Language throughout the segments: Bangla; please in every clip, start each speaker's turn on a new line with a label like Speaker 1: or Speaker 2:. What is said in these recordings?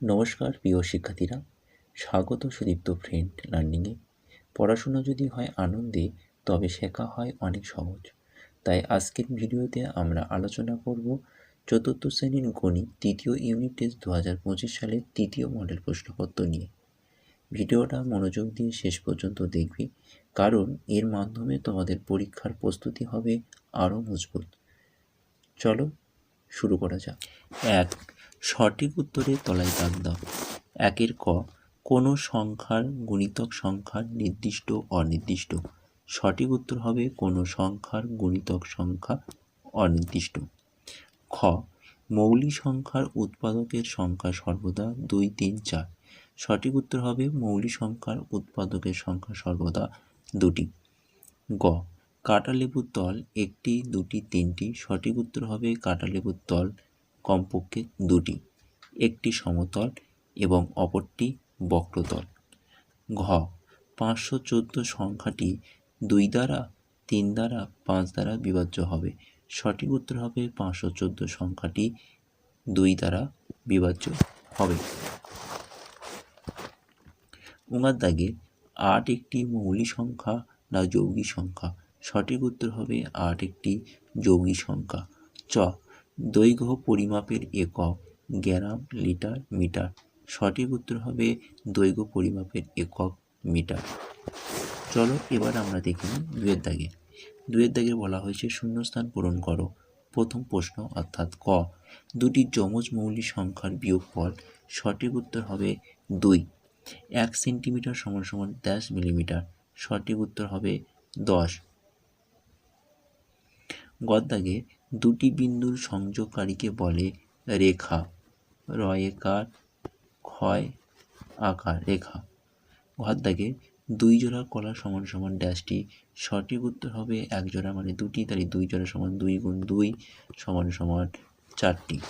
Speaker 1: নমস্কার, প্রিয় শিক্ষার্থীরা। স্বাগত সুদীপ্ত ফ্রেন্ড লার্নিংয়ে। পড়াশোনা যদি হয় আনন্দে, তবে শেখা হয় অনেক সহজ। তাই আজকের ভিডিওতে আমরা আলোচনা করব চতুর্থ শ্রেণির গণিত তৃতীয় ইউনিট টেস্ট দু হাজার পঁচিশ সালের তৃতীয় মডেল প্রশ্নপত্র নিয়ে। ভিডিওটা মনোযোগ দিয়ে শেষ পর্যন্ত দেখবি, কারণ এর মাধ্যমে তোমাদের পরীক্ষার প্রস্তুতি হবে আরও মজবুত। চলো শুরু করা যাক। এক সঠিক উত্তরের তলায় দাগ দাও। একের ক, কোনো সংখ্যার গুণিতক সংখ্যার নির্দিষ্ট, অনির্দিষ্ট। সঠিক উত্তর হবে কোনো সংখ্যার গুণিতক সংখ্যা, অনির্দিষ্ট। খ, মৌলিক সংখ্যার উৎপাদকের সংখ্যা সর্বদা দুই, তিন, চার। সঠিক উত্তর হবে মৌলিক সংখ্যার উৎপাদকের সংখ্যা সর্বদা দুটি। গ, কাটা লেবুর তল একটি, দুটি, তিনটি। সঠিক উত্তর হবে কাটা লেবুর তল কমপক্ষে দুটি, একটি সমতল এবং অপরটি বক্রতল। ঘ, পাঁচশো চোদ্দ সংখ্যাটি দুই দ্বারা, তিন দ্বারা, পাঁচ দ্বারা বিভাজ্য হবে। সঠিক উত্তর হবে পাঁচশো চোদ্দ সংখ্যাটি দুই দ্বারা বিভাজ্য হবে। উঙার দাগে আট একটি মৌলিক সংখ্যা না যৌগিক সংখ্যা? সঠিক উত্তর হবে আট একটি যৌগিক সংখ্যা। চ দৈর্ঘ্য পরিমাপের একক গ্রাম লিটার মিটার। সঠিক উত্তর হবে দৈর্ঘ্য পরিমাপের একক মিটার। চলো এবার আমরা দেখি দুয়ের দাগে। দুয়ের দাগে বলা হয়েছে শূন্যস্থান পূরণ করো। প্রথম প্রশ্ন অর্থাৎ ক। দুটি যমজ মৌলিক সংখ্যার বিয়োগফল সঠিক উত্তর হবে দুই। এক সেন্টিমিটার সমান সমান দশ মিলিমিটার। সঠিক উত্তর হবে দশ। গদ্দাগে দুটি বিন্দুর সংযোগকারীকে বলে রেখা। রয়েকার ক্ষয় আকার রেখা। গদ্দাগে দুই জোড়া কলা সমান সমান ড্যাশটি সঠিক উত্তর হবে এক জোড়া মানে দুটি, তাহলে দুই জোড়া সমান দুই গুণ দুই সমান সমান চারটি।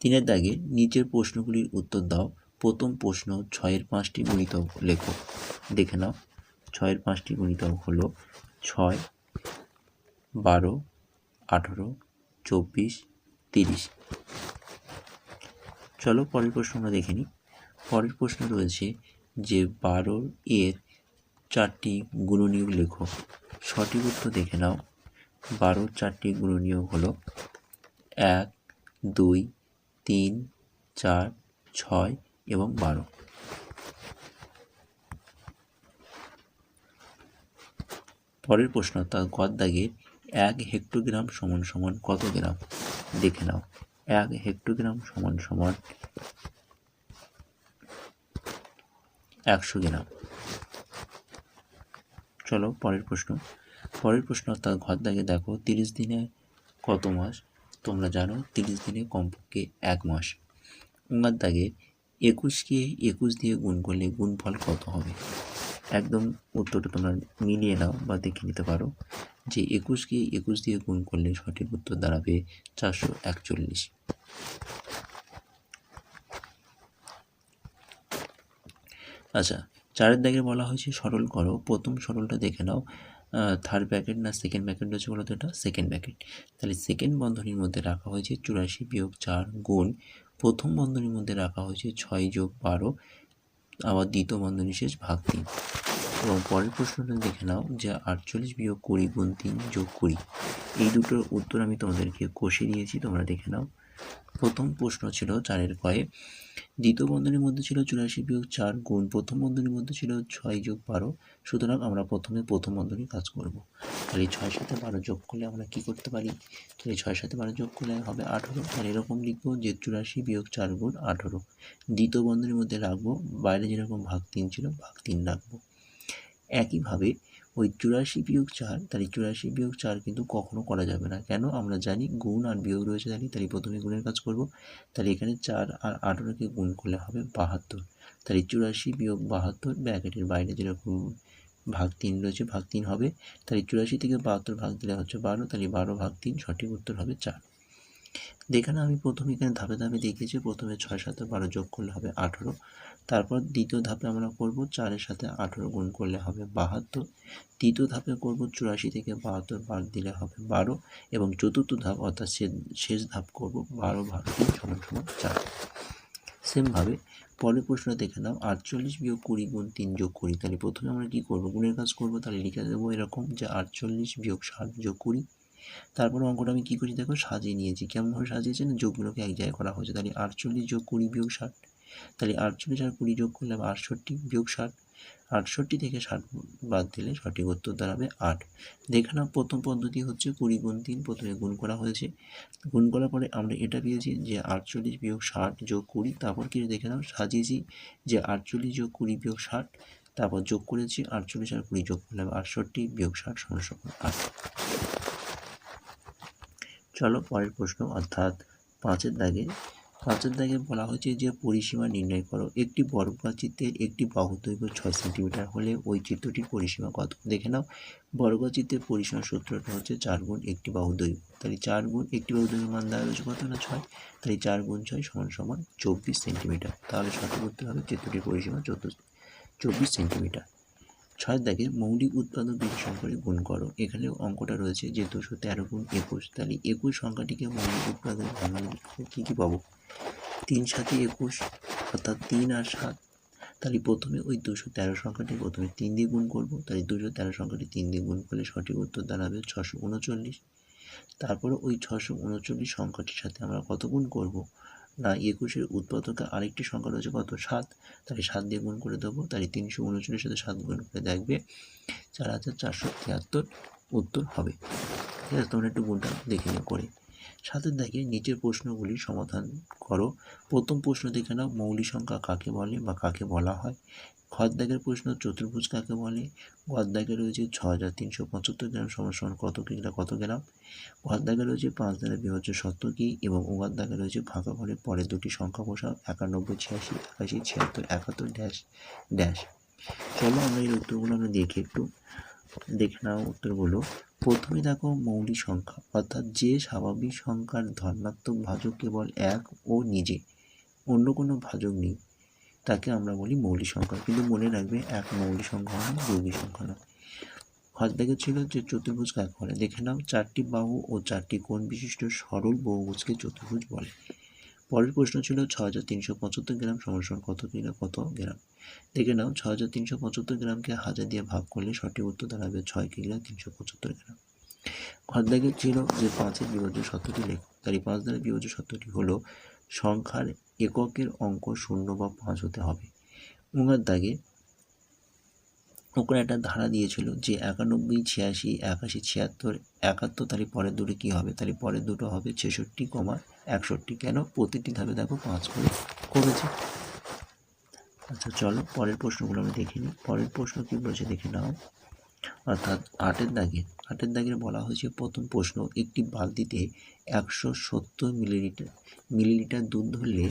Speaker 1: তিনের দাগে নিচের প্রশ্নগুলির উত্তর দাও। প্রথম প্রশ্ন ছয়ের পাঁচটি গুণিতক লেখো। দেখে নাও, ছয়ের পাঁচটি গুণিতক হলো ছয় বারো, আঠেরো, চব্বিশ, তিরিশ। চলো পরের প্রশ্ন আমরা দেখে নিই। পরের প্রশ্ন রয়েছে যে বারোর এর চারটি গুণনীয়ক লেখো। সঠিক উত্তর দেখে নাও। বারোর চারটি গুণনীয়ক হলো এক, দুই, তিন, চার, ছয় এবং বারো। পরের প্রশ্ন, তার গদ দাগের এক হেক্টোগ্রাম সমান সমান কত গ্রাম? দেখে নাও। এক হেক্টোগ্রাম সমান সমান একশো গ্রাম। চলো পরের প্রশ্ন। পরের প্রশ্ন অর্থাৎ ঘর দাগে দেখো, তিরিশ দিনে কত মাস? তোমরা জানো, তিরিশ দিনে কমপক্ষে এক মাস। উঙ্গার দাগে একুশকে একুশ দিয়ে গুণ করলে গুণফল কত হবে? একদম উত্তরটা তোমরা মিলিয়ে নাও বা দেখে নিতে পারো। যে একুশকে একুশ দিয়ে গুণ করলে সঠিক উত্তর দাঁড়াবে চারশো একচল্লিশ। আচ্ছা চারের দাগে বলা হয়েছে সরল করো। প্রথম সরলটা দেখে নাও। থার্ড ব্যাকেট না সেকেন্ড ব্যাকেট রয়েছে বলো তো এটা? সেকেন্ড ব্যাকেট তাহলে সেকেন্ড বন্ধনীর মধ্যে রাখা হয়েছে চুরাশি বিয়োগ চার গুণ। প্রথম বন্ধনীর মধ্যে রাখা হয়েছে ছয় যোগ বারো। আবার দ্বিতীয় বন্ধনী শেষ ভাগ তিন। এবং পরের প্রশ্নটা দেখে নাও যে আটচল্লিশ বিয়োগ কুড়ি গুণ তিন যোগ কুড়ি। এই দুটোর উত্তর আমি তোমাদেরকে কষে দিয়েছি, তোমরা দেখে নাও। প্রথম প্রশ্ন ছিল চারের কয়ে। দ্বিতীয় বন্ধনীর মধ্যে ছিল চুরাশি বিয়োগ চার গুণ প্রথম বন্ধনীর মধ্যে ছিল ছয় যোগ বারো। সুতরাং আমরা প্রথমে প্রথম বন্ধনী কাজ করব। তাহলে ছয় সাথে বারো যোগ করলে আমরা কি করতে পারি? তাহলে ছয় সাথে বারো যোগ করলে হবে আঠেরো। তাহলে এরকম লিখব যে চুরাশি বিয়োগ চার গুণ আঠেরো। দ্বিতীয় বন্ধনীর মধ্যে রাখব, বাইরে যেরকম ভাগ তিন ছিল, ভাগ তিন রাখব। একইভাবে ওই চুরাশি বিয়োগ চার, তাহলে চুরাশি বিয়োগ চার কিন্তু কখনো করা যাবে না। কেন? আমরা জানি গুণ আর বিয়োগ রয়েছে জানি, তাহলে প্রথমে গুণের কাজ করব। তাহলে এখানে চার আর আঠেরোকে গুণ করলে হবে বাহাত্তর। তাহলে চুরাশি বিয়োগ বাহাত্তর ব্যাকেটের বাইরে যেরকম ভাগ তিন রয়েছে, ভাগ তিন হবে। তাহলে চুরাশি থেকে বাহাত্তর ভাগ দিলে হচ্ছে বারো, তাহলে বারো ভাগ তিন, সঠিক উত্তর হবে চার। দেখে নাও, আমি প্রথমে এখানে ধাপে ধাপে দেখিয়েছি, প্রথমে ছয় সাথে বারো যোগ করলে হবে আঠেরো। তারপর দ্বিতীয় ধাপে আমরা করব চারের সাথে আঠেরো গুণ করলে হবে বাহাত্তর। তৃতীয় ধাপে করব চুরাশি থেকে বাহাত্তর বাদ দিলে হবে বারো এবং চতুর্থ ধাপ অর্থাৎ শেষ ধাপ করব বারো ভাগ তিন সমান সমান চার। সেমভাবে পরের প্রশ্ন দেখে নাও, আটচল্লিশ বিয়োগ কুড়ি গুণ তিন যোগ কুড়ি। তাহলে প্রথমে আমরা কী করব? গুণের কাজ করব, তাহলে লিখে দেবো এরকম যে আটচল্লিশ বিয়োগ ষাট যোগ কুড়ি তারপরে অঙ্কটা আমি কী করছি দেখো, সাজিয়ে নিয়েছি। কেমনভাবে সাজিয়েছি না, যোগগুলোকে এক জায়গায় করা হয়েছে। তাহলে আটচল্লিশ যোগ কুড়ি বিয়োগ ষাট। তাহলে আটচল্লিশ আর কুড়ি যোগ করলে হবে আটষট্টি বিয়োগ ষাট। আটষট্টি থেকে ষাট বাদ দিলে সঠিক উত্তর দাঁড়াবে আট। দেখে নাও, প্রথম পদ্ধতি হচ্ছে কুড়ি গুণ তিন, প্রথমে গুণ করা হয়েছে। গুণ করার পরে আমরা এটা পেয়েছি যে আটচল্লিশ বিয়োগ ষাট যোগ কুড়ি, তারপর কি দেখে নাও, সাজিয়েছি যে আটচল্লিশ যোগ কুড়ি বিয়োগ ষাট, তারপর যোগ করেছি আটচল্লিশ আর কুড়ি যোগ করলে হবে আটষট্টি বিয়োগ ষাট সমান আট। চলো পরের প্রশ্ন, অর্থাৎ পাঁচের দাগে। পাঁচের দাগে বলা হয়েছে যে, পরিসীমা নির্ণয় করো। একটি বর্গচিত্রের একটি বাহু দৈর্ঘ্য ছয় সেন্টিমিটার হলে ওই চিত্রটির পরিসীমা কত? দেখে নাও। বর্গচিত্রের পরিসীমা সূত্রটা হচ্ছে চার গুণ একটি বাহু দৈর্ঘ্য তাহলে চার গুণ একটি বাহু দৈর্ঘ্য মান দেওয়া রয়েছে কত না ছয়? তাহলে চার গুণ ছয় সমান সমান চব্বিশ সেন্টিমিটার। তাহলে সঠিক উত্তর হবে চিত্রটির পরিসীমা চোদ্দ, চব্বিশ সেন্টিমিটার। ছয় দাগে মৌলিক উৎপাদক দুটি সংখ্যাকে গুণ করো। এখানে অঙ্কটা রয়েছে যে দুশো তেরো গুণ একুশ। তাহলে একুশ সংখ্যাটিকে মৌলিক উৎপাদক কী কী পাবো? তিন সাথে একুশ অর্থাৎ তিন আর সাত। তাহলে প্রথমে ওই দুশো তেরো সংখ্যাটি প্রথমে তিন দিয়ে গুণ করব। তাহলে দুশো তেরো সংখ্যাটি তিন দিয়ে গুণ করলে সঠিক উত্তর দাঁড়াবে ছশো উনচল্লিশ। তারপরে ওই ছশো উনচল্লিশ সংখ্যাটির সাথে আমরা কত গুণ করব? না, একুশের উৎপাদকে আরেকটি সংখ্যা রয়েছে, কত? সাত। তাহলে সাত দিয়ে গুণ করে দেবো, তাহলে তিনশো উনচল্লিশ সাথে সাত গুণ করে দেখবে চার হাজার চারশো তিয়াত্তর উত্তর হবে। ঠিক আছে, তোমরা একটু গুণটা দেখে নিয়ে করে। সাথে দেখে নিচের প্রশ্নগুলি সমাধান করো। প্রথম প্রশ্ন দেখে নাও, মৌলিক সংখ্যা কাকে বলে বা কাকে বলা হয়? খর দাগের প্রশ্ন, চতুর্ভুজ কাকে বলে? ঘর রয়েছে ছ হাজার তিনশো পঁচাত্তর গ্রাম সমান কত কিগ্রা কত গ্রাম ঘর রয়েছে পাঁচ দ্বারা বিভাজ্য সত্তর কি এবং উগার দাগে রয়েছে ফাঁকা ঘরে পরে দুটি সংখ্যা বসাও, একানব্বই, ছিয়াশি, একাশি, ছিয়াত্তর, একাত্তর, ড্যাশ ড্যাশ। চলো আমরা এই উত্তরগুলো আমরা দেখি একটু। দেখে নাও উত্তরগুলো প্রথমে দেখো মৌলিক সংখ্যা, অর্থাৎ যে স্বাভাবিক সংখ্যার ধনাত্মক ভাজক কেবল এক ও নিজে, অন্য কোনো ভাজক নেই, তাকে আমরা বলি মৌলিক সংখ্যা। কিন্তু মনে রাখবে, এক মৌলিক সংখ্যা নয় যৌগিক সংখ্যা নয়। দেখে ছিল যে চতুর্ভুজ কাকে বলে? দেখে নাও, চারটি বাহু ও চারটি কোণ বিশিষ্ট সরল বহুভুজকে চতুর্ভুজ বলে। পরের প্রশ্ন ছিল ছ হাজার তিনশো পঁচাত্তর গ্রাম সমান কত কিলো কত গ্রাম? দেখে নাও ছ হাজার তিনশো পঁচাত্তর গ্রামকে হাজার দিয়ে ভাগ করলে সঠিক উত্তর দাঁড়াবে ছয় কিলো তিনশো পঁচাত্তর গ্রাম। দেখে ছিল যে পাঁচের বিভাজ্য সত্যটি লেখ। তার এই পাঁচ দ্বারা বিভাজ্য সত্যটি হলো সংখ্যার এককের অঙ্ক শূন্য বা পাঁচ হতে হবে। উঙার দাগে ওখানে একটা ধারা দিয়েছিল যে একানব্বই, ছিয়াশি, একাশি, ছিয়াত্তর, একাত্তর, তাহলে পরের দুটো কী হবে? তাহলে পরের দুটো হবে ছেষট্টি কমা একষট্টি। কেন? প্রতিটি ধাপে দেখো পাঁচ করে করেছে। আচ্ছা চলো পরের প্রশ্নগুলো আমি দেখে নিই। পরের প্রশ্ন কী বলেছে? দেখে নাও। অর্থাৎ আটের দাগে, আটের দাগের বলা হয়েছে, প্রথম প্রশ্ন, একটি বালতিতে একশো সত্তর মিলিলিটার মিলিলিটার দুধ ধরলে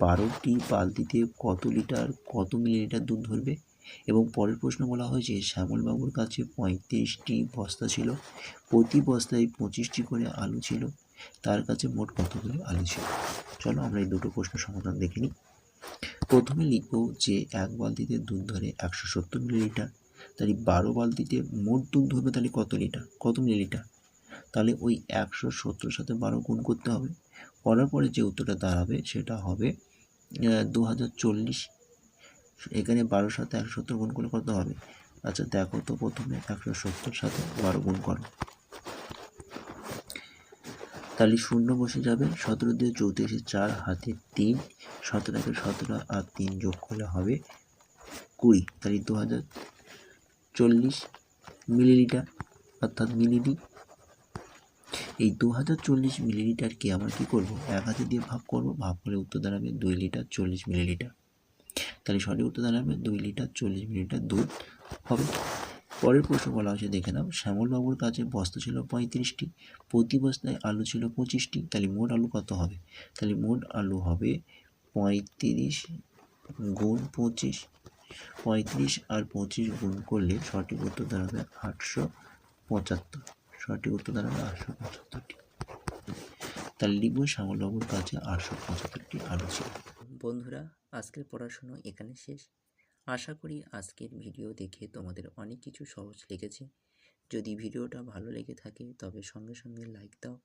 Speaker 1: বারোটি বালতিতে কত লিটার, কত মিলিলিটার দুধ ধরবে? এবং পরের প্রশ্ন বলা হয়েছে শ্যামলবাবুর কাছে পঁয়ত্রিশটি বস্তা ছিল। প্রতি বস্তায় পঁচিশটি করে আলু ছিল। তার কাছে মোট কতগুলো আলু ছিল? চলো আমরা এই দুটো প্রশ্ন সমাধান দেখে নিই। প্রথমে লিখব যে এক বালতিতে দুধ ধরে একশো সত্তর মিলিলিটার। তাহলে বারো বালতিতে মোট দুধ ধরবে তাহলে কত লিটার? কত মিলিলিটার? তাহলে ওই একশো সত্তর সাথে বারো গুণ করতে হবে। করার পরে যে উত্তরটা দাঁড়াবে সেটা হবে দু হাজার চল্লিশ এখানে বারোর সাথে একশো সত্তর গুণ করলে কত হবে? আচ্ছা দেখো তো প্রথমে একশো সত্তর সাথে বারো গুণ করো। তাহলে শূন্য বসে যাবে, সতেরো দিয়ে চৌত্রিশে চার, হাতে তিন, সতেরো একে সতেরো আর তিন যোগ করলে হবে কুড়ি। তাহলে দু হাজার চল্লিশ মিলিলিটার, অর্থাৎ মিলিলি। এই দু হাজার চল্লিশ মিলিলিটারকে আমরা কী করব? এক হাতে দিয়ে ভাগ করব, ভাগ করে উত্তর দাঁড়াবে দুই লিটার চল্লিশ মিলিলিটার। তাহলে সঠিক উত্তর দাঁড়াবে দুই লিটার, চল্লিশ মিলিলিটার দুধ হবে। পরের প্রশ্ন বলা হয়েছে, দেখে নাও, শ্যামলবাবুর কাছে বস্তা ছিল পঁয়ত্রিশটি, প্রতি বস্তায় আলু ছিল পঁচিশটি, তাহলে মোট আলু কত হবে? তাহলে মোট আলু হবে পঁয়ত্রিশ গুণ পঁচিশ, পঁয়ত্রিশ আর পঁচিশ গুণ করলে সঠিক উত্তর দাঁড়াবে আটশো পঁচাত্তর, সঠিক উত্তর দাঁড়াবে আটশো পঁচাত্তরটি। তাহলে লিখব, শ্যামলবাবুর কাছে আটশো পঁচাত্তরটি আলু ছিল।
Speaker 2: বন্ধুরা আজকের পড়াশুনো এখানে শেষ। আশা করি আজকের ভিডিও দেখে তোমাদের অনেক কিছু সহজ লেগেছে। যদি ভিডিওটা ভালো লেগে থাকে, তবে সঙ্গে সঙ্গে লাইক দাও,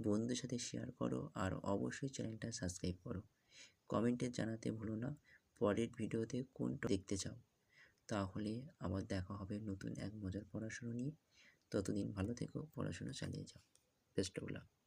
Speaker 2: বন্ধুদের সাথে শেয়ার করো, আর অবশ্যই চ্যানেলটা সাবস্ক্রাইব করো। কমেন্টে জানাতে ভুলো না, পরের ভিডিওতে কোনটা দেখতে চাও? তাহলে আবার দেখা হবে নতুন এক মজার পড়াশুনো নিয়ে। ততদিন ভালো থেকো, পড়াশুনো চালিয়ে যাও। Best of luck